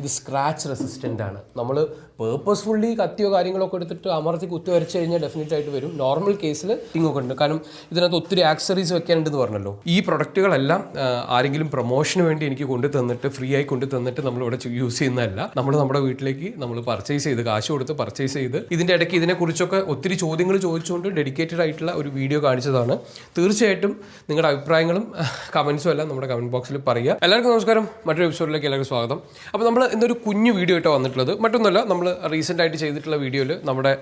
ഇത് scratch resistant ആണ്. നമ്മൾ പേർപ്പസ്ഫുള്ളി കത്തിയോ കാര്യങ്ങളൊക്കെ എടുത്തിട്ട് അമർത്തി കുത്തി വരച്ച് കഴിഞ്ഞാൽ ഡെഫിനറ്റ് ആയിട്ട് വരും. നോർമൽ കേസിൽ ഇങ്ങൊക്കെ ഉണ്ട്. കാരണം ഇതിനകത്ത് ഒത്തിരി ആക്സറീസ് വെക്കാനുണ്ടെന്ന് പറഞ്ഞല്ലോ. ഈ പ്രൊഡക്റ്റുകളെല്ലാം ആരെങ്കിലും പ്രൊമോഷന് വേണ്ടി എനിക്ക് കൊണ്ടു തന്നിട്ട് ഫ്രീ ആയി കൊണ്ടു തന്നിട്ട് നമ്മൾ ഇവിടെ യൂസ് ചെയ്യുന്നതല്ല. നമ്മൾ നമ്മുടെ വീട്ടിലേക്ക് നമ്മൾ പർച്ചേസ് ചെയ്ത് കാശ് കൊടുത്ത് പർച്ചേസ് ചെയ്ത് ഇതിന്റെ ഇടയ്ക്ക് ഇതിനെക്കുറിച്ചൊക്കെ ഒത്തിരി ചോദ്യങ്ങൾ ചോദിച്ചുകൊണ്ട് ഡെഡിക്കേറ്റഡ് ആയിട്ടുള്ള ഒരു വീഡിയോ കാണിച്ചതാണ്. തീർച്ചയായിട്ടും നിങ്ങളുടെ അഭിപ്രായങ്ങളും കമൻസും എല്ലാം നമ്മുടെ കമന്റ് ബോക്സിൽ പറയുക. എല്ലാവർക്കും നമസ്കാരം. മറ്റൊരു എപ്പിസോഡിലേക്ക് എല്ലാവർക്കും സ്വാഗതം. അപ്പോൾ നമ്മൾ ഇന്നൊരു കുഞ്ഞു വീഡിയോ ആയിട്ടാണ് വന്നിട്ടുള്ളത്. മറ്റൊന്നുമല്ല നമ്മൾ റീസെന്റ് ആയിട്ട് ചെയ്തിട്ടുള്ള വീഡിയോയിൽ നമ്മുടെ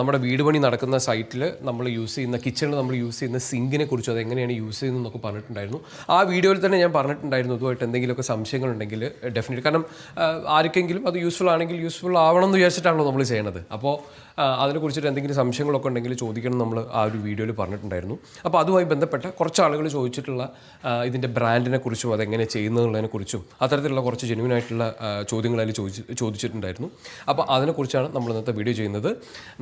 നമ്മുടെ വീട് പണി നടക്കുന്ന സൈറ്റിൽ നമ്മൾ യൂസ് ചെയ്യുന്ന കിച്ചണിൽ നമ്മൾ യൂസ് ചെയ്യുന്ന സിങ്കിനെ കുറിച്ച് അത് എങ്ങനെയാണ് യൂസ് ചെയ്യുന്നതെന്നൊക്കെ പറഞ്ഞിട്ടുണ്ടായിരുന്നു. ആ വീഡിയോയിൽ തന്നെ ഞാൻ പറഞ്ഞിട്ടുണ്ടായിരുന്നു അതുമായിട്ട് എന്തെങ്കിലുമൊക്കെ സംശയങ്ങളുണ്ടെങ്കിൽ ഡെഫിനറ്റ് കാരണം ആർക്കെങ്കിലും അത് യൂസ്ഫുൾ ആണെങ്കിൽ യൂസ്ഫുൾ ആവണം എന്ന് വിചാരിച്ചിട്ടാണല്ലോ നമ്മൾ ചെയ്യണത്. അപ്പോൾ അതിനെ അതിനെക്കുറിച്ചിട്ട് എന്തെങ്കിലും സംശയങ്ങളൊക്കെ ഉണ്ടെങ്കിൽ ചോദിക്കണം നമ്മൾ ആ ഒരു വീഡിയോയിൽ പറഞ്ഞിട്ടുണ്ടായിരുന്നു. അപ്പോൾ അതുമായി ബന്ധപ്പെട്ട കുറച്ച് ആളുകൾ ചോദിച്ചിട്ടുള്ള ഇതിന്റെ ബ്രാൻഡിനെ കുറിച്ചും അതെങ്ങനെ ചെയ്യുന്നതിനെ കുറിച്ചും അത്തരത്തിലുള്ള കുറച്ച് ആ, ചോദ്യങ്ങൾ അതിൽ ചോദിച്ച് ചോദിച്ചിട്ടുണ്ടായിരുന്നു. അപ്പോൾ അതിനെക്കുറിച്ചാണ് നമ്മൾ ഇന്നത്തെ വീഡിയോ ചെയ്യുന്നത്.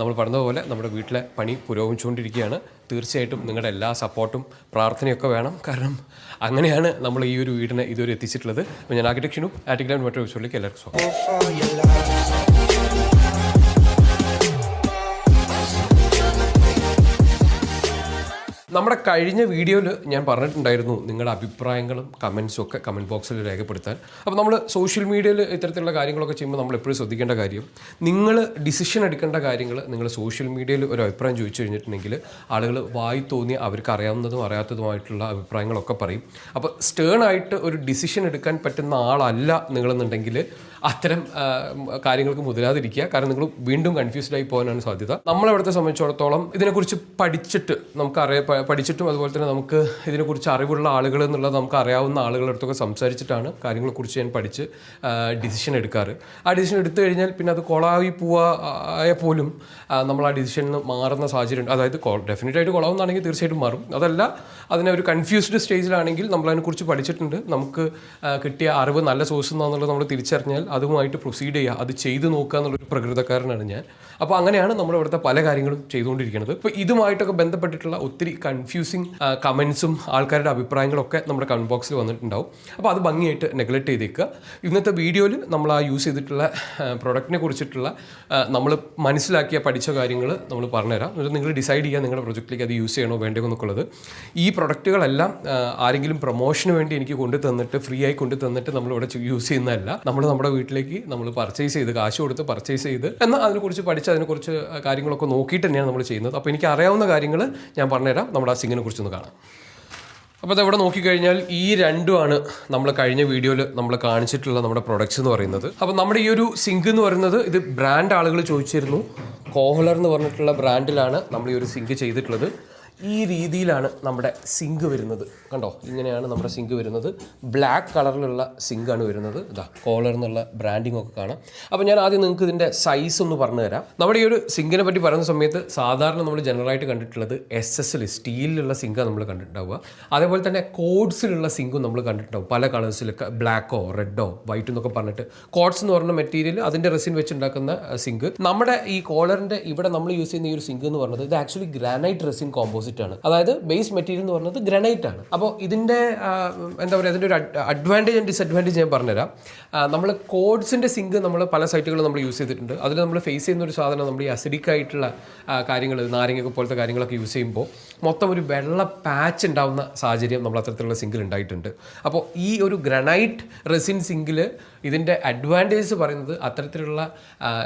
നമ്മൾ പറഞ്ഞതുപോലെ നമ്മുടെ വീട്ടിലെ പണി പുരോഗമിച്ചുകൊണ്ടിരിക്കുകയാണ്. തീർച്ചയായിട്ടും നിങ്ങളുടെ എല്ലാ സപ്പോർട്ടും പ്രാർത്ഥനയൊക്കെ വേണം. കാരണം അങ്ങനെയാണ് നമ്മൾ ഈ ഒരു വീടിനെ ഇതുവരെ എത്തിച്ചിട്ടുള്ളത്. അപ്പോൾ ഞാൻ ആർക്കിടെക്ഷനും ആറ്റിക്കലാണ് മറ്റൊരു എപ്പിസോഡിലേക്ക് എല്ലാവർക്കും സ്വാഗതം. നമ്മുടെ കഴിഞ്ഞ വീഡിയോയിൽ ഞാൻ പറഞ്ഞിട്ടുണ്ടായിരുന്നു നിങ്ങളുടെ അഭിപ്രായങ്ങളും കമൻസും ഒക്കെ കമന്റ് ബോക്സിൽ രേഖപ്പെടുത്താൻ. അപ്പോൾ നമ്മൾ സോഷ്യൽ മീഡിയയിൽ ഇത്തരത്തിലുള്ള കാര്യങ്ങളൊക്കെ ചെയ്യുമ്പോൾ നമ്മൾ എപ്പോഴും ശ്രദ്ധിക്കേണ്ട കാര്യം നിങ്ങൾ ഡിസിഷൻ എടുക്കേണ്ട കാര്യങ്ങൾ നിങ്ങൾ സോഷ്യൽ മീഡിയയിൽ ഒരു അഭിപ്രായം ചോദിച്ചു കഴിഞ്ഞിട്ടുണ്ടെങ്കിൽ ആളുകൾ വായി തോന്നി അവർക്ക് അറിയാവുന്നതും അറിയാത്തതുമായിട്ടുള്ള അഭിപ്രായങ്ങളൊക്കെ പറയും. അപ്പോൾ സ്റ്റേൺ ആയിട്ട് ഒരു ഡിസിഷൻ എടുക്കാൻ പറ്റുന്ന ആളല്ല നിങ്ങളെന്നുണ്ടെങ്കിൽ അത്തരം കാര്യങ്ങൾക്ക് മുതിരാതിരിക്കുക. കാരണം നിങ്ങൾ വീണ്ടും കൺഫ്യൂസ്ഡ് ആയി പോകാനാണ് സാധ്യത. നമ്മളവിടുത്തെ സംബന്ധിച്ചിടത്തോളം ഇതിനെക്കുറിച്ച് പഠിച്ചിട്ട് നമുക്ക് അറിയ പഠിച്ചിട്ടും അതുപോലെ തന്നെ നമുക്ക് ഇതിനെക്കുറിച്ച് അറിവുള്ള ആളുകൾ എന്നുള്ളത് നമുക്ക് അറിയാവുന്ന ആളുകളുടെ അടുത്തൊക്കെ സംസാരിച്ചിട്ടാണ് കാര്യങ്ങളെക്കുറിച്ച് ഞാൻ പഠിച്ച് ഡിസിഷൻ എടുക്കാറ്. ആ ഡിസിഷൻ എടുത്തു കഴിഞ്ഞാൽ പിന്നെ അത് കൊളാവി പോവാ പോലും നമ്മൾ ആ ഡിസിഷനിൽ നിന്ന് മാറുന്ന സാഹചര്യം അതായത് ഡെഫിനറ്റ് ആയിട്ട് കൊളാവുന്നതാണെങ്കിൽ തീർച്ചയായിട്ടും മാറും. അതല്ല അതിനെ ഒരു കൺഫ്യൂസ്ഡ് സ്റ്റേജിലാണെങ്കിൽ നമ്മൾ അതിനെക്കുറിച്ച് പഠിച്ചിട്ടുണ്ട്. നമുക്ക് കിട്ടിയ അറിവ് നല്ല സോഴ്സ് എന്നാന്നുള്ളത് നമ്മൾ തിരിച്ചറിഞ്ഞാൽ അതുമായിട്ട് പ്രൊസീഡ് ചെയ്യുക അത് ചെയ്തു നോക്കുക എന്നുള്ളൊരു പ്രകൃതക്കാരനാണ് ഞാൻ. അപ്പോൾ അങ്ങനെയാണ് നമ്മൾ ഇവിടുത്തെ പല കാര്യങ്ങളും ചെയ്തുകൊണ്ടിരിക്കുന്നത്. ഇപ്പോൾ ഇതുമായിട്ടൊക്കെ ബന്ധപ്പെട്ടിട്ടുള്ള ഒത്തിരി കൺഫ്യൂസിങ് കമൻസും ആൾക്കാരുടെ അഭിപ്രായങ്ങളൊക്കെ നമ്മുടെ കമന്റ് ബോക്സിൽ വന്നിട്ടുണ്ടാവും. അപ്പോൾ അത് ഭംഗിയായിട്ട് നെഗ്ലക്ട് ചെയ്തേക്കുക. ഇന്നത്തെ വീഡിയോയിൽ നമ്മൾ ആ യൂസ് ചെയ്തിട്ടുള്ള പ്രൊഡക്റ്റിനെ കുറിച്ചിട്ടുള്ള നമ്മൾ മനസ്സിലാക്കിയ പഠിച്ച കാര്യങ്ങൾ നമ്മൾ പറഞ്ഞുതരാം. എന്നിട്ട് നിങ്ങൾ ഡിസൈഡ് ചെയ്യുക നിങ്ങളുടെ പ്രൊജക്റ്റിലേക്ക് അത് യൂസ് ചെയ്യണോ വേണ്ടയോ എന്നൊക്കെയുള്ളത് ഈ പ്രൊഡക്റ്റുകളെല്ലാം ആരെങ്കിലും പ്രൊമോഷന് വേണ്ടി എനിക്ക് കൊണ്ടു തന്നിട്ട് ഫ്രീ ആയി കൊണ്ടു തന്നിട്ട് നമ്മളിവിടെ യൂസ് ചെയ്യുന്നതല്ല. നമ്മൾ നമ്മുടെ വീട്ടിലേക്ക് നമ്മൾ പർച്ചേസ് ചെയ്ത് കാശ് കൊടുത്ത് പർച്ചേസ് ചെയ്ത് എന്നാൽ അതിനെക്കുറിച്ച് പഠിച്ച് അതിനെക്കുറിച്ച് കാര്യങ്ങളൊക്കെ നോക്കിയിട്ട് തന്നെയാണ് നമ്മൾ ചെയ്യുന്നത്. അപ്പോൾ എനിക്ക് അറിയാവുന്ന കാര്യങ്ങൾ ഞാൻ പറഞ്ഞുതരാം. നമ്മുടെ ആ സിങ്ങിനെ കുറിച്ചൊന്ന് കാണാം. അപ്പോൾ അതവിടെ നോക്കിക്കഴിഞ്ഞാൽ ഈ രണ്ടുമാണ് നമ്മൾ കഴിഞ്ഞ വീഡിയോയിൽ നമ്മൾ കാണിച്ചിട്ടുള്ള നമ്മുടെ പ്രൊഡക്ട്സ് എന്ന് പറയുന്നത്. അപ്പോൾ നമ്മുടെ ഈ ഒരു സിങ്ക് എന്ന് പറയുന്നത് ഇത് ബ്രാൻഡ് ആളുകൾ ചോദിച്ചിരുന്നു. കോഹ്ലർ എന്ന് പറഞ്ഞിട്ടുള്ള ബ്രാൻഡിലാണ് നമ്മൾ ഈ ഒരു സിങ്ക് ചെയ്തിട്ടുള്ളത്. ഈ രീതിയിലാണ് നമ്മുടെ സിങ്ക് വരുന്നത്. കണ്ടോ? ഇങ്ങനെയാണ് നമ്മുടെ സിങ്ക് വരുന്നത്. ബ്ലാക്ക് കളറിലുള്ള സിങ്കാണ് വരുന്നത്. ഇതാ കോളർ എന്നുള്ള ബ്രാൻഡിങ് ഒക്കെ കാണാം. അപ്പോൾ ഞാൻ ആദ്യം നിങ്ങൾക്ക് ഇതിന്റെ സൈസ് ഒന്ന് പറഞ്ഞു തരാം. നമ്മുടെ ഈ ഒരു സിങ്കിനെ പറ്റി പറയുന്ന സമയത്ത് സാധാരണ നമ്മൾ ജനറലായിട്ട് കണ്ടിട്ടുള്ളത് എസ് എസിൽ സ്റ്റീലിലുള്ള സിങ്കാണ് നമ്മൾ കണ്ടിട്ടുണ്ടാവുക. അതേപോലെ തന്നെ കോഡ്സിലുള്ള സിങ്കും നമ്മൾ കണ്ടിട്ടുണ്ടാവും. പല കളേഴ്സിൽ ബ്ലാക്കോ റെഡോ വൈറ്റ് എന്നൊക്കെ പറഞ്ഞിട്ട്. കോഡ്സ് എന്ന് പറഞ്ഞ മെറ്റീരിയൽ അതിന്റെ റെസിൻ വെച്ചുണ്ടാക്കുന്ന സിങ്ക്. നമ്മുടെ ഈ കോളറിന്റെ ഇവിടെ നമ്മൾ യൂസ് ചെയ്യുന്ന ഈ ഒരു സിങ്ക് എന്ന് പറഞ്ഞത് ഇത് ആക്ച്വലി ഗ്രാനൈറ്റ് റെസിൻ കോമ്പോസിറ്റ് ആണ് അതായത് ബേസ് മെറ്റീരിയൽ എന്ന് പറയുന്നത് ഗ്രനൈറ്റ് ആണ്. അപ്പോൾ ഇതിന്റെ എന്താ പറയുക അതിന്റെ ഒരു അഡ്വാന്റേജ് ആൻഡ് ഡിസഡ്വാന്റേജ് ഞാൻ പറഞ്ഞുതരാം. നമ്മൾ കോഡ്സിന്റെ സിങ്ക് നമ്മൾ പല സൈറ്റുകളും നമ്മൾ യൂസ് ചെയ്തിട്ടുണ്ട്. അതിൽ നമ്മൾ ഫേസ് ചെയ്യുന്ന ഒരു സാധനം നമ്മൾ ഈ അസിഡിക് ആയിട്ടുള്ള കാര്യങ്ങൾ നാരങ്ങയൊക്കെ പോലത്തെ കാര്യങ്ങളൊക്കെ യൂസ് ചെയ്യുമ്പോൾ മൊത്തം ഒരു വെള്ള പാച്ച് ഉണ്ടാവുന്ന സാഹചര്യം നമ്മൾ അത്തരത്തിലുള്ള സിങ്കിൽ ഉണ്ടായിട്ടുണ്ട്. അപ്പോൾ ഈ ഒരു ഗ്രനൈറ്റ് റെസിൻ സിങ്കിൽ ഇതിന്റെ അഡ്വാന്റേജ് പറയുന്നത് അത്തരത്തിലുള്ള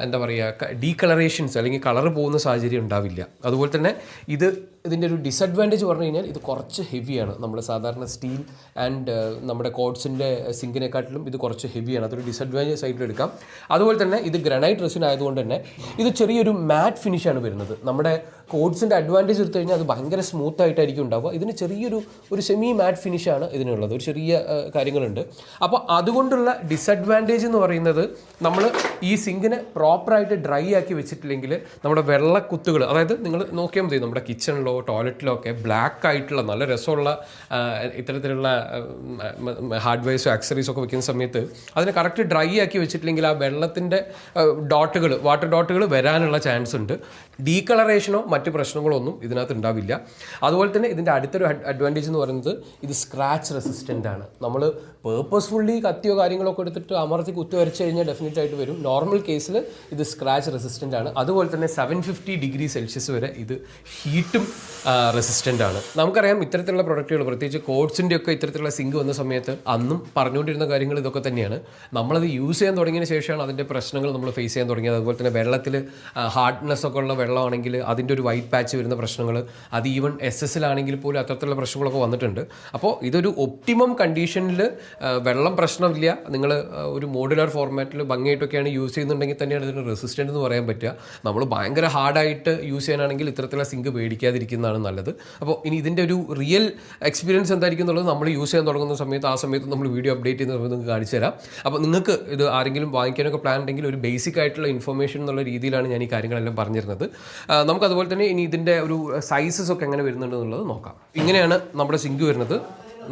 എന്താ പറയുക ഡീകളറേഷൻസ് അല്ലെങ്കിൽ കളർ പോകുന്ന സാഹചര്യം ഉണ്ടാവില്ല. അതുപോലെ തന്നെ ഇത് ഇതിന്റെ ഒരു ഡിസഡ്വാന്റേജ് പറഞ്ഞു കഴിഞ്ഞാൽ ഇത് കുറച്ച് ഹെവിയാണ് നമ്മൾ സാധാരണ സ്റ്റീൽ ആൻഡ് നമ്മുടെ കോഡ്സിന്റെ സിങ്കിനെക്കാട്ടിലും ഇത് കുറച്ച് ഹെവിയാണ് അതൊരു ഡിസഡ്വാന്റേജ് സൈഡിൽ എടുക്കാം. അതുപോലെ തന്നെ ഇത് ഗ്രനൈറ്റ് റെസിൻ ആയതുകൊണ്ട് തന്നെ ഇത് ചെറിയൊരു മാറ്റ് ഫിനിഷാണ് വരുന്നത്. നമ്മുടെ കോഡ്സിന്റെ അഡ്വാന്റേജ് എടുത്തു കഴിഞ്ഞാൽ അത് ഭയങ്കര സ്മൂത്ത് ആയിട്ടായിരിക്കും ഉണ്ടാവുക. ഇതിന് ചെറിയൊരു ഒരു സെമി മാറ്റ് ഫിനിഷാണ് ഇതിനുള്ളത്. ഒരു ചെറിയ കാര്യങ്ങളുണ്ട്. അപ്പോൾ അതുകൊണ്ടുള്ള ഡിസഡ്വാന്റേജ് എന്ന് പറയുന്നത് നമ്മൾ ഈ സിങ്കിനെ പ്രോപ്പറായിട്ട് ഡ്രൈ ആക്കി വെച്ചിട്ടില്ലെങ്കിൽ നമ്മുടെ വെള്ളക്കുത്തുകൾ അതായത് നിങ്ങൾ നോക്കിയാൽ മതി നമ്മുടെ കിച്ചണിലോ ടോയ്ലറ്റിലോ ഒക്കെ ബ്ലാക്ക് ആയിട്ടുള്ള നല്ല രസമുള്ള ഇത്തരത്തിലുള്ള ഹാർഡ്വെയർസോ ആക്സറീസോ ഒക്കെ വെക്കുന്ന സമയത്ത് അതിനെ കറക്റ്റ് ഡ്രൈ ആക്കി വെച്ചിട്ടില്ലെങ്കിൽ ആ വെള്ളത്തിന്റെ ഡോട്ടുകൾ വാട്ടർ ഡോട്ടുകൾ വരാനുള്ള ചാൻസ് ഉണ്ട്. ഡീകളറേഷനോ മറ്റ് പ്രശ്നങ്ങളോ ഒന്നും ഇതിനകത്ത് ഉണ്ടാവില്ല. അതുപോലെ തന്നെ ഇതിന്റെ അടുത്തൊരു അഡ്വാന്റേജ് എന്ന് പറയുന്നത് ഇത് സ്ക്രാച്ച് റെസിസ്റ്റന്റ് ആണ്. നമ്മൾ പേർപ്പസ്ഫുള്ളി കത്തിയോ കാര്യങ്ങളൊക്കെ എടുത്തിട്ട് അമർത്തി കുത്തി വരച്ച് കഴിഞ്ഞാൽ ഡെഫിനറ്റ് ആയിട്ട് വരും. നോർമൽ കേസിൽ ഇത് സ്ക്രാച്ച് റെസിസ്റ്റന്റ് ആണ്. അതുപോലെ തന്നെ സെവൻ ഫിഫ്റ്റി ഡിഗ്രി സെൽഷ്യസ് വരെ ഇത് ഹീറ്റും റെസിസ്റ്റന്റ് ആണ്. നമുക്കറിയാം ഇത്തരത്തിലുള്ള പ്രൊഡക്റ്റുകൾ പ്രത്യേകിച്ച് കോഡ്സിന്റെ ഒക്കെ ഇത്തരത്തിലുള്ള സിങ്ക് വന്ന സമയത്ത് അന്നും പറഞ്ഞുകൊണ്ടിരുന്ന കാര്യങ്ങൾ ഇതൊക്കെ തന്നെയാണ്. നമ്മളത് യൂസ് ചെയ്യാൻ തുടങ്ങിയതിന് ശേഷമാണ് അതിന്റെ പ്രശ്നങ്ങൾ നമ്മൾ ഫേസ് ചെയ്യാൻ തുടങ്ങിയത്. അതുപോലെ തന്നെ വെള്ളത്തിൽ ഹാർഡ്നെസ് ഒക്കെ ഉള്ള വെള്ളമാണെങ്കിൽ അതിന്റെ ഒരു വൈറ്റ് പാച്ച് വരുന്ന പ്രശ്നങ്ങൾ അത് ഈവൻ എസ് എസിലാണെങ്കിൽ പോലും അത്തരത്തിലുള്ള പ്രശ്നങ്ങളൊക്കെ വന്നിട്ടുണ്ട്. അപ്പോൾ ഇതൊരു ഒപ്റ്റിമം കണ്ടീഷനിൽ വെള്ളം പ്രശ്നമില്ല. നിങ്ങൾ ഒരു മോഡുലാർ ഫോർമാറ്റിൽ ഭംഗിയായിട്ടൊക്കെയാണ് യൂസ് ചെയ്യുന്നുണ്ടെങ്കിൽ തന്നെയാണ് ഇതിന് റെസിസ്റ്റന്റ് എന്ന് പറയാൻ പറ്റുക. നമ്മൾ ഭയങ്കര ഹാർഡായിട്ട് യൂസ് ചെയ്യാനാണെങ്കിൽ ഇത്തരത്തിലുള്ള സിങ്ക് പേടിക്കാതിരിക്കുന്നതാണ് നല്ലത്. അപ്പോൾ ഇനി ഇതിന്റെ ഒരു റിയൽ എക്സ്പീരിയൻസ് എന്തായിരിക്കും എന്നുള്ളത് നമ്മൾ യൂസ് ചെയ്യാൻ തുടങ്ങുന്ന സമയത്ത് ആ സമയത്ത് നമ്മൾ വീഡിയോ അപ്ഡേറ്റ് ചെയ്യുന്ന സമയത്ത് നിങ്ങൾക്ക് കാണിച്ചു തരാം. അപ്പോൾ നിങ്ങൾക്ക് ഇത് ആരെങ്കിലും വാങ്ങിക്കാനൊക്കെ പ്ലാൻ ഉണ്ടെങ്കിൽ ഒരു ബേസിക് ആയിട്ടുള്ള ഇൻഫർമേഷൻ എന്നുള്ള രീതിയിലാണ് ഞാൻ ഈ കാര്യങ്ങളെല്ലാം പറഞ്ഞിരുന്നത്. നമുക്ക് അതുപോലെ തന്നെ ഇനി ഇതിന്റെ ഒരു സൈസസ് ഒക്കെ എങ്ങനെ വരുന്നുണ്ട് എന്നുള്ളത് നോക്കാം. ഇങ്ങനെയാണ് നമ്മുടെ സിങ്ക് വരുന്നത്.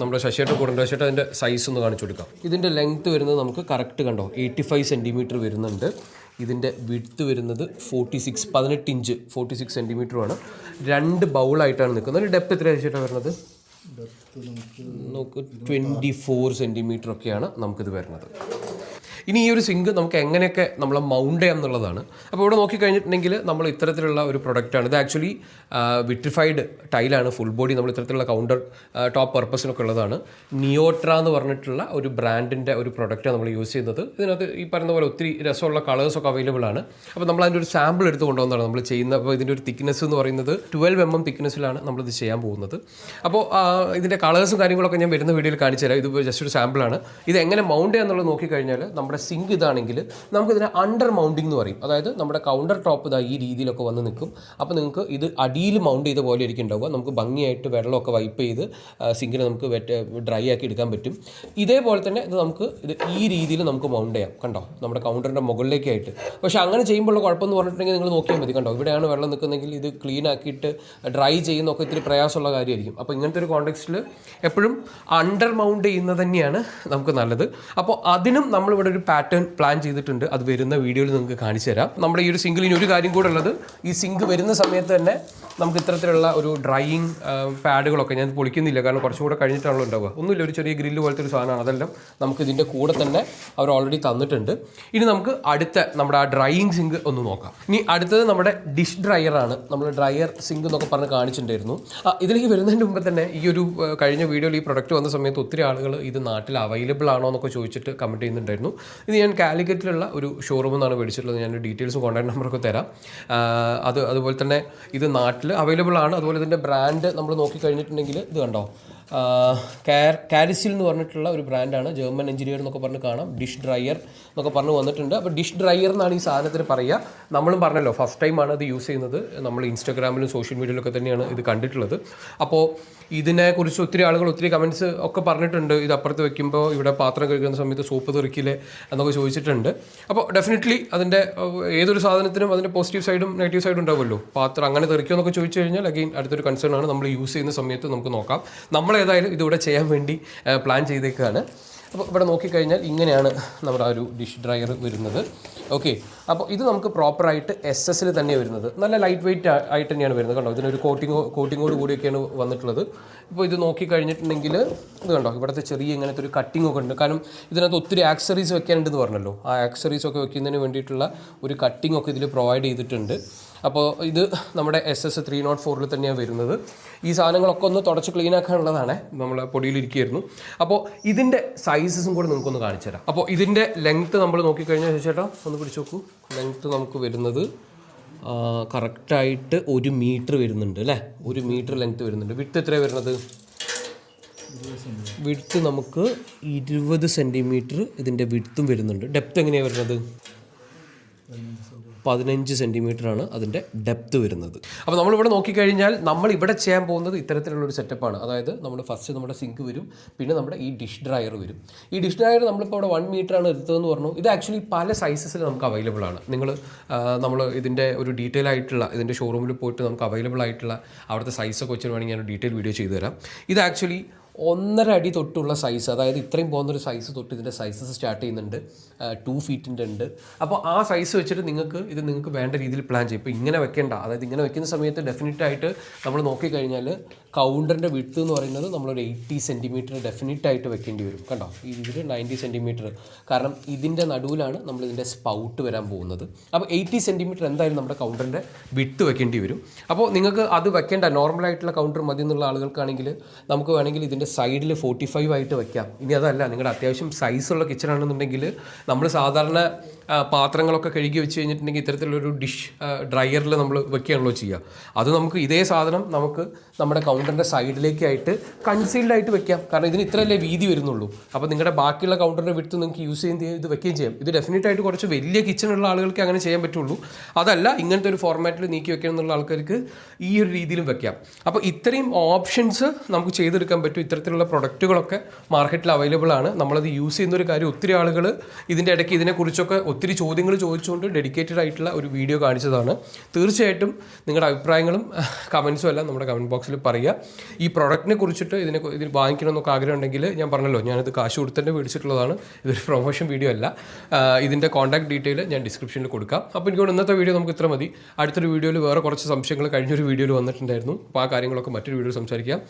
നമ്മുടെ ശശിയുടെ കൂടെ ശശിയുടെ അതിന്റെ സൈസ് ഒന്ന് കാണിച്ചു കൊടുക്കാം. ഇതിന്റെ ലെങ്ത്ത് വരുന്നത് നമുക്ക് കറക്റ്റ് കണ്ടോ? എയ്റ്റി ഫൈവ് സെന്റിമീറ്റർ വരുന്നുണ്ട്. ഇതിന്റെ വിഡ്ത്ത് വരുന്നത് ഫോർട്ടി സിക്സ് പതിനെട്ട് ഇഞ്ച് ഫോർട്ടി സിക്സ് സെന്റിമീറ്ററുമാണ് രണ്ട് ബൗളായിട്ടാണ് നിൽക്കുന്നത്. ഒരു ഡെപ്ത് എത്ര ശശിയുടെ വരുന്നത്? നമുക്ക് ട്വന്റി ഫോർ സെന്റിമീറ്റർ ഒക്കെയാണ് നമുക്കിത് വരുന്നത്. ഇനി ഈ ഒരു സിങ്ക് നമുക്ക് എങ്ങനെയൊക്കെ നമ്മൾ മൗണ്ട് ചെയ്യാം എന്നുള്ളതാണ്. അപ്പോൾ ഇവിടെ നോക്കിക്കഴിഞ്ഞിട്ടുണ്ടെങ്കിൽ നമ്മൾ ഇത്തരത്തിലുള്ള ഒരു പ്രൊഡക്റ്റാണ് ഇത് ആക്ച്വലി വിട്രിഫൈഡ് ടൈലാണ് ഫുൾ ബോഡി നമ്മൾ ഇത്തരത്തിലുള്ള കൗണ്ടർ ടോപ്പ് പർപ്പസിനൊക്കെ ഉള്ളതാണ്. നിയോട്ര എന്ന് പറഞ്ഞിട്ടുള്ള ഒരു ബ്രാൻഡിന്റെ ഒരു പ്രൊഡക്റ്റാണ് നമ്മൾ യൂസ് ചെയ്യുന്നത്. ഇതിനകത്ത് ഈ പറയുന്ന പോലെ ഒത്തിരി രസമുള്ള കളേഴ്സൊക്കെ അവൈലബിൾ ആണ്. അപ്പോൾ നമ്മൾ അതിന്റെ ഒരു സാമ്പിൾ എടുത്ത് കൊണ്ടുവന്നതാണ് നമ്മൾ ചെയ്യുന്ന. അപ്പോൾ ഇതിന്റെ ഒരു തിക്നെസ് എന്ന് പറയുന്നത് ട്വൽവ് എം എം തിക്നെസ്സിലാണ് നമ്മളിത് ചെയ്യാൻ പോകുന്നത്. അപ്പോൾ ഇതിന്റെ കളേഴ്സും കാര്യങ്ങളൊക്കെ ഞാൻ വരുന്ന വീഡിയോയിൽ കാണിച്ചു തരാം ഇത് ജസ്റ്റ് ഒരു സാമ്പിളാണ് ഇത് എങ്ങനെ മൗണ്ട് ചെയ്യാന്നുള്ളത് നോക്കിക്കഴിഞ്ഞാൽ നമ്മുടെ സിങ്ക് ഇതാണെങ്കിൽ നമുക്കിതിനെ അണ്ടർ മൗണ്ടിങ് എന്ന് പറയും. അതായത് നമ്മുടെ കൗണ്ടർ ടോപ്പ് ഇതാ ഈ രീതിയിലൊക്കെ വന്ന് നിൽക്കും. അപ്പോൾ നിങ്ങൾക്ക് ഇത് അടിയിൽ മൗണ്ട് ചെയ്ത പോലെ ആയിരിക്കും ഉണ്ടാവുക. നമുക്ക് ഭംഗിയായിട്ട് വെള്ളമൊക്കെ വൈപ്പ് ചെയ്ത് സിങ്കിനെ നമുക്ക് ഡ്രൈ ആക്കി എടുക്കാൻ പറ്റും. ഇതേപോലെ തന്നെ ഇത് നമുക്ക് ഇത് ഈ രീതിയിൽ നമുക്ക് മൗണ്ട് ചെയ്യാം. കണ്ടോ? നമ്മുടെ കൗണ്ടറിന്റെ മുകളിലേക്കായിട്ട്. പക്ഷേ അങ്ങനെ ചെയ്യുമ്പോഴുള്ള കുഴപ്പമെന്ന് പറഞ്ഞിട്ടുണ്ടെങ്കിൽ നിങ്ങൾ നോക്കിയാൽ മതി. കണ്ടോ? ഇവിടെയാണ് വെള്ളം നിൽക്കുന്നതെങ്കിൽ ഇത് ക്ലീൻ ആക്കിയിട്ട് ഡ്രൈ ചെയ്യുന്നൊക്കെ ഇത്തിരി പ്രയാസമുള്ള കാര്യമായിരിക്കും. അപ്പോൾ ഇങ്ങനത്തെ ഒരു കോണ്ടെക്സ്റ്റിൽ എപ്പോഴും അണ്ടർ മൗണ്ട് ചെയ്യുന്നത് തന്നെയാണ് നമുക്ക് നല്ലത്. അപ്പോൾ അതിനും നമ്മളിവിടെ ഒരു പാറ്റേൺ പ്ലാൻ ചെയ്തിട്ടുണ്ട്. അത് വരുന്ന വീഡിയോയിൽ നിങ്ങൾക്ക് കാണിച്ചു തരാം. നമ്മുടെ ഈ ഒരു സിംഗിളിന് ഒരു കാര്യം കൂടെ ഉള്ളത്. ഈ സിങ്ക് വരുന്ന സമയത്ത് തന്നെ നമുക്ക് ഇത്തരത്തിലുള്ള ഒരു ഡ്രൈയിങ് പാഡുകളൊക്കെ ഞാൻ പൊളിക്കുന്നില്ല. കാരണം കുറച്ചും കൂടെ കഴിഞ്ഞിട്ടാണല്ലോ ഉണ്ടാവുക. ഒന്നുമില്ല ഒരു ചെറിയ ഗ്രില്ല് പോലത്തെ ഒരു സാധനമാണ്. അതെല്ലാം നമുക്ക് ഇതിന്റെ കൂടെ തന്നെ അവർ ഓൾറെഡി തന്നിട്ടുണ്ട്. ഇനി നമുക്ക് അടുത്ത നമ്മുടെ ആ ഡ്രൈയിങ് സിങ്ക് ഒന്ന് നോക്കാം. ഇനി അടുത്തത് നമ്മുടെ ഡിഷ് ഡ്രയറാണ് നമ്മൾ ഡ്രയർ സിങ്ക് എന്നൊക്കെ പറഞ്ഞ് കാണിച്ചിട്ടുണ്ടായിരുന്നു. ഇതിലേക്ക് വരുന്നതിന് മുമ്പ് തന്നെ ഈ ഒരു കഴിഞ്ഞ വീഡിയോയിൽ ഈ പ്രൊഡക്റ്റ് വന്ന സമയത്ത് ഒത്തിരി ആളുകൾ ഇത് നാട്ടിൽ അവൈലബിൾ ആണോ എന്നൊക്കെ ചോദിച്ചിട്ട് കമന്റ് ചെയ്യുന്നുണ്ടായിരുന്നു. ഇത് ഞാൻ കാലിക്കറ്റിലുള്ള ഒരു ഷോറൂമിൽ നിന്നാണ് മേടിച്ചിട്ടുള്ളത്. ഞാൻ ഡീറ്റെയിൽസും കോൺടാക്ട് നമ്പറൊക്കെ തരാം. അത് അതുപോലെ തന്നെ ഇത് നാട്ടിൽ അവൈലബിൾ ആണ്. അതുപോലെ ഇതിന്റെ ബ്രാൻഡ് നമ്മൾ നോക്കി കഴിഞ്ഞിട്ടുണ്ടെങ്കിൽ ഇത് കണ്ടോ? കാരിസിൽ എന്ന് പറഞ്ഞിട്ടുള്ള ഒരു ബ്രാൻഡാണ്. ജർമ്മൻ എഞ്ചിനീയർ എന്നൊക്കെ പറഞ്ഞ് കാണാം. ഡിഷ് ഡ്രയർ എന്നൊക്കെ പറഞ്ഞ് വന്നിട്ടുണ്ട്. അപ്പോൾ ഡിഷ് ഡ്രയർ എന്നാണ് ഈ സാധനത്തിന് പറയുക. നമ്മളും പറഞ്ഞല്ലോ ഫസ്റ്റ് ടൈമാണ് ഇത് യൂസ് ചെയ്യുന്നത്. നമ്മൾ ഇൻസ്റ്റാഗ്രാമിലും സോഷ്യൽ മീഡിയയിലൊക്കെ തന്നെയാണ് ഇത് കണ്ടിട്ടുള്ളത്. അപ്പോൾ ഇതിനെക്കുറിച്ച് ഒത്തിരി ആളുകൾ ഒത്തിരി കമന്റ്സ് ഒക്കെ പറഞ്ഞിട്ടുണ്ട്. ഇത് അപ്പുറത്ത് വെക്കുമ്പോൾ ഇവിടെ പാത്രം കഴുകുന്ന സമയത്ത് സോപ്പ് തെറിക്കില്ലേ എന്നൊക്കെ ചോദിച്ചിട്ടുണ്ട്. അപ്പോൾ ഡെഫിനറ്റ്ലി അതിന്റെ ഏതൊരു സാധനത്തിനും അതിന്റെ പോസിറ്റീവ് സൈഡും നെഗറ്റീവ് സൈഡും ഉണ്ടാവുമല്ലോ. പാത്രം അങ്ങനെ തെറിക്കുമോ എന്നൊക്കെ ചോദിച്ചു കഴിഞ്ഞാൽ അഗെയിൻ അടുത്തൊരു കൺസേൺ ആണ്. നമ്മൾ യൂസ് ചെയ്യുന്ന സമയത്ത് നമുക്ക് നോക്കാം. നമ്മൾ ഏതായാലും ഇതിവിടെ ചെയ്യാൻ വേണ്ടി പ്ലാൻ ചെയ്തേക്കാണ്. അപ്പോൾ ഇവിടെ നോക്കിക്കഴിഞ്ഞാൽ ഇങ്ങനെയാണ് നമ്മുടെ ആ ഒരു ഡിഷ് ഡ്രയർ വരുന്നത്. ഓക്കെ അപ്പോൾ ഇത് നമുക്ക് പ്രോപ്പറായിട്ട് എസ് എസിൽ തന്നെ വരുന്നത്. നല്ല ലൈറ്റ് വെയിറ്റ് ആയിട്ട് തന്നെയാണ് വരുന്നത് കണ്ടോ? ഇതിനൊരു കോട്ടിങ്ങോ കോട്ടിങ്ങോട് കൂടിയൊക്കെയാണ് വന്നിട്ടുള്ളത്. ഇപ്പോൾ ഇത് നോക്കിക്കഴിഞ്ഞിട്ടുണ്ടെങ്കിൽ ഇത് കണ്ടോ? ഇവിടുത്തെ ചെറിയ ഇങ്ങനത്തെ ഒരു കട്ടിംഗ് ഒക്കെ ഉണ്ട്. കാരണം ഇതിനകത്ത് ഒത്തിരി ആക്സറീസ് വെക്കാനുണ്ടെന്ന് പറഞ്ഞല്ലോ. ആ ആക്സറീസ് ഒക്കെ വെക്കുന്നതിന് വേണ്ടിയിട്ടുള്ള ഒരു കട്ടിംഗ് ഒക്കെ ഇതിൽ പ്രൊവൈഡ് ചെയ്തിട്ടുണ്ട്. അപ്പോൾ ഇത് നമ്മുടെ എസ് എസ് ത്രീ നോട്ട് ഫോറിൽ തന്നെയാണ് വരുന്നത്. ഈ സാധനങ്ങളൊക്കെ ഒന്ന് തുടച്ച് ക്ലീൻ ആക്കാനുള്ളതാണ്. നമ്മൾ പൊടിയിലിരിക്കുകയായിരുന്നു അപ്പോൾ ഇതിന്റെ സൈസസും കൂടെ നമുക്കൊന്ന് കാണിച്ചു തരാം. അപ്പോൾ ഇതിന്റെ ലെങ്ത്ത് നമ്മൾ നോക്കിക്കഴിഞ്ഞാൽ ചേട്ടാ ഒന്ന് പിടിച്ച് നോക്കൂ. ലെങ്ത്ത് നമുക്ക് വരുന്നത് കറക്റ്റായിട്ട് ഒരു മീറ്റർ വരുന്നുണ്ട് അല്ലേ? ഒരു മീറ്റർ ലെങ്ത്ത് വരുന്നുണ്ട്. വിട്ട് എത്രയാണ് വരുന്നത്? വിടുത്ത് നമുക്ക് ഇരുപത് സെന്റിമീറ്റർ ഇതിന്റെ വിടുത്തും വരുന്നുണ്ട്. ഡെപ്ത് എങ്ങനെയാണ് വരുന്നത്? പതിനഞ്ച് ആണ് അതിന്റെ ഡെപ്ത് വരുന്നത്. അപ്പോൾ നമ്മളിവിടെ നോക്കിക്കഴിഞ്ഞാൽ നമ്മൾ ഇവിടെ ചെയ്യാൻ പോകുന്നത് ഇത്തരത്തിലുള്ള ഒരു സെറ്റപ്പാണ്. അതായത് നമ്മൾ ഫസ്റ്റ് നമ്മുടെ സിങ്ക് വരും പിന്നെ നമ്മുടെ ഈ ഡിഷ് ഡ്രയർ വരും. ഈ ഡിഷ് ഡ്രയർ നമ്മളിപ്പോൾ അവിടെ വൺ മീറ്റർ ആണ് എടുത്തതെന്ന് പറഞ്ഞു. ഇത് ആക്ച്വലി പല സൈസസിൽ നമുക്ക് അവൈലബിൾ ആണ്. നിങ്ങൾ നമ്മൾ ഇതിന്റെ ഒരു ഡീറ്റെയിൽ ആയിട്ടുള്ള ഇതിന്റെ ഷോറൂമിൽ പോയിട്ട് നമുക്ക് അവൈലബിൾ ആയിട്ടുള്ള അവിടുത്തെ സൈസൊക്കെ വെച്ചിട്ട് വേണമെങ്കിൽ ഞാൻ ഡീറ്റെയിൽ വീഡിയോ ചെയ്തു തരാം ഇത് ആക്ച്വലി ഒന്നര അടി തൊട്ടുള്ള സൈസ് അതായത് ഇത്രയും പോകുന്നൊരു സൈസ് തൊട്ട് ഇതിന്റെ സൈസസ് സ്റ്റാർട്ട് ചെയ്യുന്നുണ്ട്. ടു ഫീറ്റിന്റെ ഉണ്ട്. അപ്പോൾ ആ സൈസ് വെച്ചിട്ട് നിങ്ങൾക്ക് ഇത് നിങ്ങൾക്ക് വേണ്ട രീതിയിൽ പ്ലാൻ ചെയ്യും. ഇപ്പോൾ ഇങ്ങനെ വെക്കേണ്ട. അതായത് ഇങ്ങനെ വെക്കുന്ന സമയത്ത് ഡെഫിനറ്റ് ആയിട്ട് നമ്മൾ നോക്കിക്കഴിഞ്ഞാൽ കൗണ്ടറിന്റെ വിട്ട് എന്ന് പറയുന്നത് നമ്മളൊരു എയ്റ്റി സെന്റിമീറ്റർ ഡെഫിനറ്റ് ആയിട്ട് വെക്കേണ്ടി വരും. കണ്ടോ? ഇതിൽ നയന്റി സെന്റിമീറ്റർ കാരണം ഇതിന്റെ നടുവിലാണ് നമ്മൾ ഇതിന്റെ സ്പൗട്ട് വരാൻ പോകുന്നത്. അപ്പോൾ എയ്റ്റി സെന്റിമീറ്റർ എന്തായാലും നമ്മുടെ കൗണ്ടറിന്റെ വിട്ട് വെക്കേണ്ടി വരും. അപ്പോൾ നിങ്ങൾക്ക് അത് വെക്കേണ്ട നോർമൽ ആയിട്ടുള്ള കൗണ്ടർ മതി എന്നുള്ള ആളുകൾക്കാണെങ്കിൽ നമുക്ക് വേണമെങ്കിൽ ഇതിന്റെ സൈഡിൽ ഫോർട്ടി ഫൈവ് ആയിട്ട് വെക്കാം. ഇനി അതല്ല നിങ്ങളുടെ അത്യാവശ്യം സൈസുള്ള കിച്ചൺ ആണെന്നുണ്ടെങ്കിൽ നമ്മൾ സാധാരണ പാത്രങ്ങളൊക്കെ കഴുകി വെച്ച് കഴിഞ്ഞിട്ടുണ്ടെങ്കിൽ ഇത്തരത്തിലൊരു ഡിഷ് ഡ്രയറിൽ നമ്മൾ വെക്കുകയാണല്ലോ ചെയ്യുക. അത് നമുക്ക് ഇതേ സാധനം നമുക്ക് നമ്മുടെ കൗണ്ടറിന്റെ സൈഡിലേക്കായിട്ട് കൺസീൽഡ് ആയിട്ട് വെക്കാം. കാരണം ഇതിന് ഇത്രയല്ലേ വീതി വരുന്നുള്ളൂ. അപ്പോൾ നിങ്ങളുടെ ബാക്കിയുള്ള കൗണ്ടറിന്റെ വിട്ട് നിങ്ങൾക്ക് യൂസ് ചെയ്യുകയും ഇത് വെക്കുകയും ചെയ്യാം. ഇത് ഡെഫിനറ്റ് ആയിട്ട് കുറച്ച് വലിയ കിച്ചണുള്ള ആളുകൾക്ക് അങ്ങനെ ചെയ്യാൻ പറ്റുള്ളൂ. അതല്ല ഇങ്ങനത്തെ ഒരു ഫോർമാറ്റിൽ നീക്കി വെക്കണം എന്നുള്ള ആൾക്കാർക്ക് ഈ ഒരു രീതിയിലും വെക്കാം. അപ്പോൾ ഇത്രയും ഓപ്ഷൻസ് നമുക്ക് ചെയ്തെടുക്കാൻ പറ്റും. ഇത്തരത്തിലുള്ള പ്രൊഡക്റ്റുകളൊക്കെ മാർക്കറ്റിൽ അവൈലബിൾ ആണ്. നമ്മളത് യൂസ് ചെയ്യുന്ന ഒരു കാര്യം ഒത്തിരി ആളുകൾ ഇതിന്റെ ഇടയ്ക്ക് ഇതിനെക്കുറിച്ചൊക്കെ ഒത്തിരി ചോദ്യങ്ങൾ ചോദിച്ചുകൊണ്ട് ഡെഡിക്കേറ്റഡ് ആയിട്ടുള്ള ഒരു വീഡിയോ കാണിച്ചതാണ്. തീർച്ചയായിട്ടും നിങ്ങളുടെ അഭിപ്രായങ്ങളും കമൻസും എല്ലാം നമ്മുടെ കമന്റ് ബോക്സിൽ പറയുക ഈ പ്രൊഡക്റ്റിനെ കുറിച്ചിട്ട് ഇതിനെ ഇതിന് വാങ്ങിക്കണമെന്നൊക്കെ ആഗ്രഹം ഉണ്ടെങ്കിൽ ഞാൻ പറഞ്ഞല്ലോ ഞാനിത് കാശ് കൊടുത്തന്നെ മേടിച്ചിട്ടുള്ളതാണ് ഇതൊരു പ്രൊമോഷൻ വീഡിയോ അല്ല. ഇതിന്റെ കോൺടാക്ട് ഡീറ്റെയിൽ ഞാൻ ഡിസ്ക്രിപ്ഷനിൽ കൊടുക്കാം. അപ്പോൾ എനിക്ക് ഇന്നത്തെ വീഡിയോ നമുക്ക് ഇത്ര മതി. അടുത്തൊരു വീഡിയോയിൽ വേറെ കുറച്ച് സംശയങ്ങൾ കഴിഞ്ഞൊരു വീഡിയോയിൽ വന്നിട്ടുണ്ടായിരുന്നു. അപ്പോൾ ആ കാര്യങ്ങളൊക്കെ മറ്റൊരു വീഡിയോയിൽ സംസാരിക്കാം.